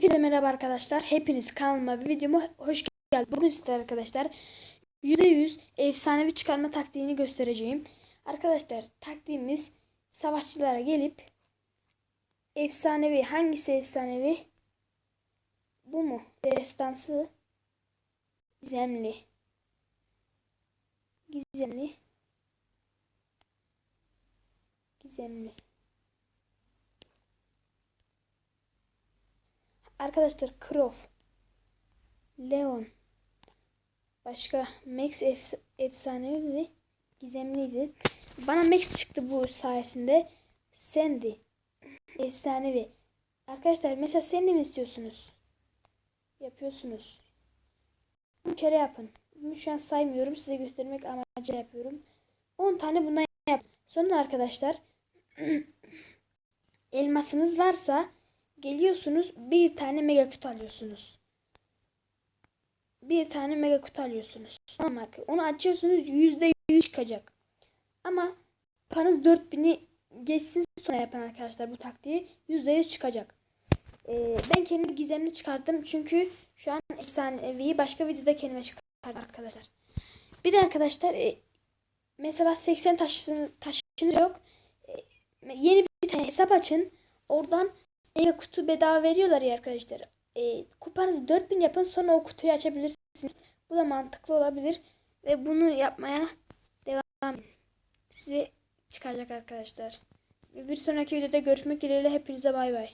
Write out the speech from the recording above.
Hepinize merhaba arkadaşlar. Hepiniz kanalıma ve videoma hoş geldiniz. Bugün size arkadaşlar %100 efsanevi çıkarma taktiğini göstereceğim. Arkadaşlar taktiğimiz savaşçılara gelip efsanevi hangisi efsanevi? Bu mu? Destansı gizemli. Gizemli. Gizemli. Arkadaşlar Crow, Leon, başka Max efs efsanevi ve gizemliydi. Bana Max çıktı bu sayesinde. Sandy, efsanevi. Arkadaşlar mesela Sandy mi istiyorsunuz? Yapıyorsunuz. Bir kere yapın. Bunu şu an saymıyorum. Size göstermek amacı yapıyorum. 10 tane bundan yap. Sonra arkadaşlar elmasınız varsa geliyorsunuz bir tane mega kutu alıyorsunuz. Bir tane mega kutu alıyorsunuz. Tamam? Onu açıyorsunuz yüzde yüz çıkacak. Ama paranız 4000'i geçsin sonra yapın arkadaşlar bu taktiği yüzde yüz çıkacak. Ee, ben kendi gizemli çıkarttım çünkü şu an efsaneviyi başka videoda kendime çıkarttım arkadaşlar. Bir de arkadaşlar e, mesela 80 taşın, taşınız yok. E, yeni bir tane hesap açın. Oradan mega kutu bedava veriyorlar ya arkadaşlar. E, kupanızı 4000 yapın sonra o kutuyu açabilirsiniz. Bu da mantıklı olabilir. Ve bunu yapmaya devam. Size çıkacak arkadaşlar. Bir sonraki videoda görüşmek dileğiyle hepinize bay bay.